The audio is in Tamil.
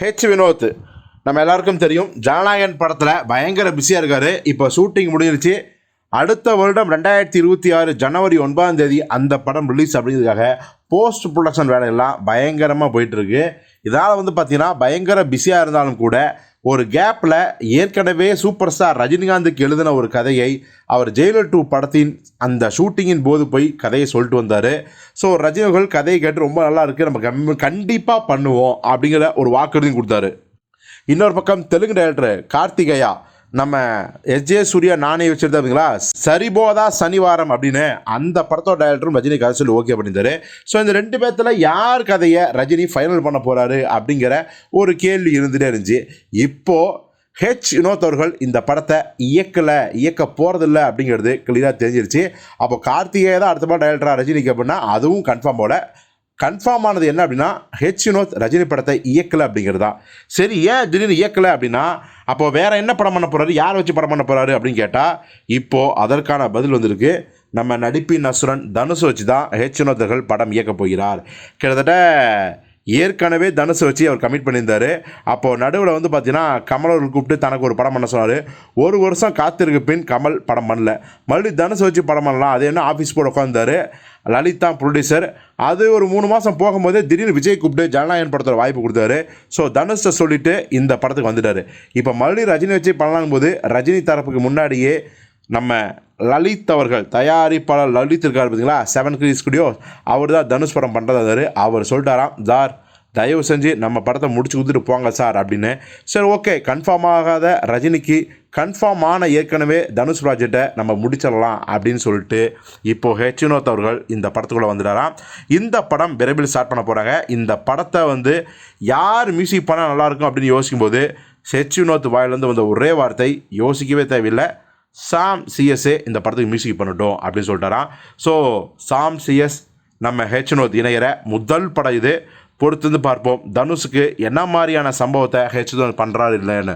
ஹெச் வினோத். நம்ம எல்லாருக்கும் தெரியும். ஜனநாயகன் படத்தில் பயங்கர பிஸியாக இருக்கார். இப்போ ஷூட்டிங் முடிஞ்சிருச்சு. அடுத்த வருடம் ரெண்டாயிரத்தி இருபத்தி ஆறு ஜனவரி ஒன்பதாம் தேதி அந்த படம் ரிலீஸ் அப்படிங்கிறதுக்காக போஸ்ட் ப்ரொடக்ஷன் வேலையெல்லாம் பயங்கரமாக போயிட்டுருக்கு இதனால் வந்து பார்த்திங்கன்னா பயங்கர பிஸியாக இருந்தாலும் கூட ஒரு கேப்பில் ஏற்கனவே சூப்பர் ஸ்டார் ரஜினிகாந்துக்கு எழுதின ஒரு கதையை அவர் ஜெயிலர் டூ படத்தின் அந்த ஷூட்டிங்கின் போது போய் கதையை சொல்லிட்டு வந்தார். ஸோ ரஜினிகள் கதையை கேட்டு ரொம்ப நல்லா இருக்குது நம்ம கம் கண்டிப்பாக பண்ணுவோம் அப்படிங்கிற ஒரு வாக்குறுதியும் கொடுத்தாரு. இன்னொரு பக்கம் தெலுங்கு டைரக்டர் கார்த்திகேயா. நம்ம எஸ்ஜே சூர்யா நானே வச்சுருந்தாங்களா சரிபோதா சனிவாரம் அப்படின்னு அந்த படத்தோட டைரக்டரும் ரஜினி கதை சொல்லி ஓகே பண்ணியிருந்தாரு ஸோ இந்த ரெண்டு பேர்த்தில் யார் கதையை ரஜினி ஃபைனல் பண்ண போகிறாரு அப்படிங்கிற ஒரு கேள்வி இருந்துகிட்டே இருந்துச்சு. இப்போது ஹெச் வினோத் அவர்கள் இந்த படத்தை இயக்கலை இயக்க போகிறதில்ல அப்படிங்கிறது கிளியராக தெரிஞ்சிருச்சு. அப்போ கார்த்திகேயா தான் அடுத்த படம் டைரக்டராக ரஜினிக்கு அப்படின்னா அதுவும் கன்ஃபார்ம் போல. கன்ஃபார்ம் ஆனது என்ன அப்படின்னா ஹெச் வினோத் ரஜினி படத்தை இயக்கலை அப்படிங்கிறது தான். சரி ஏன் திடீர்னு இயக்கலை அப்படின்னா அப்போது வேற என்ன படம் பண்ண போறாரு? யார் வச்சு படம் பண்ண போறாரு அப்படின்னு கேட்டால் இப்போது அதற்கான பதில் வந்திருக்கு. நம்ம நடிப்பின் அசுரன் தனுசு வச்சு தான் ஹெச் படம் இயக்கப் போகிறார். கிட்டத்தட்ட ஏற்கனவே தனுஷை வச்சு அவர் கமிட் பண்ணியிருந்தார். அப்போது நடுவில் வந்து பார்த்தீங்கன்னா கமல் அவர்கள் கூப்பிட்டு தனக்கு ஒரு படம் பண்ண சொன்னார். ஒரு வருஷம் காத்திருக்கு பின் கமல் படம் பண்ணல. மறுபடியும் தனுசு வச்சு படம் பண்ணலாம். அது என்ன ஆஃபீஸ் போட உட்காந்தாரு லலிதா ப்ரொடியூசர் அது ஒரு மூணு மாதம் போகும்போதே திடீர்னு விஜய் கூப்பிட்டு ஜனநாயகன் படத்தோட வாய்ப்பு கொடுத்தாரு. ஸோ தனுஷை சொல்லிட்டு இந்த படத்துக்கு வந்துட்டார். இப்போ மறுபடியும் ரஜினி வச்சு பண்ணலாம் போது ரஜினி தரப்புக்கு முன்னாடியே நம்ம லலித் அவர்கள் தயாரிப்பாளர் லலித் இருக்கார் பார்த்தீங்களா? செவன் கிரி ஸ்டுடியோ அவர் தான் தனுஷ் படம் பண்ணுறதாரு அவர் சொல்லிட்டாராம் சார் தயவு செஞ்சு நம்ம படத்தை முடிச்சு கொடுத்துட்டு போங்க சார் அப்படின்னு. சரி ஓகே. கன்ஃபார்ம் ஆகாத ரஜினிக்கு கன்ஃபார்ம் ஆன ஏற்கனவே தனுஷ் ப்ராஜெக்டை நம்ம முடிச்சிடலாம் அப்படின்னு சொல்லிட்டு இப்போது ஹெச் வினோத் அவர்கள் இந்த படத்துக்குள்ளே வந்துட்டாராம். இந்த படம் விரைவில் ஸ்டார்ட் பண்ண போகிறாங்க இந்த படத்தை வந்து யார் மியூசிக் பண்ணால் நல்லாயிருக்கும் அப்படின்னு யோசிக்கும்போது ஹெச் வினோத் வாயிலேருந்து வந்த ஒரே வார்த்தை யோசிக்கவே தேவையில்லை. சாம் சிஎஸ்ஏ இந்த படத்துக்கு மியூசிக் பண்ணட்டும் அப்படின்னு சொல்லிட்டாராம் ஸோ சாம் சிஎஸ் நம்ம ஹெச்னோத் இணையிற முதல் படம் இது. பொறுத்திருந்து பார்ப்போம். தனுஷுக்கு என்ன மாதிரியான சம்பவத்தை ஹெச்னோத் பண்ணுறாரு இல்லைன்னு.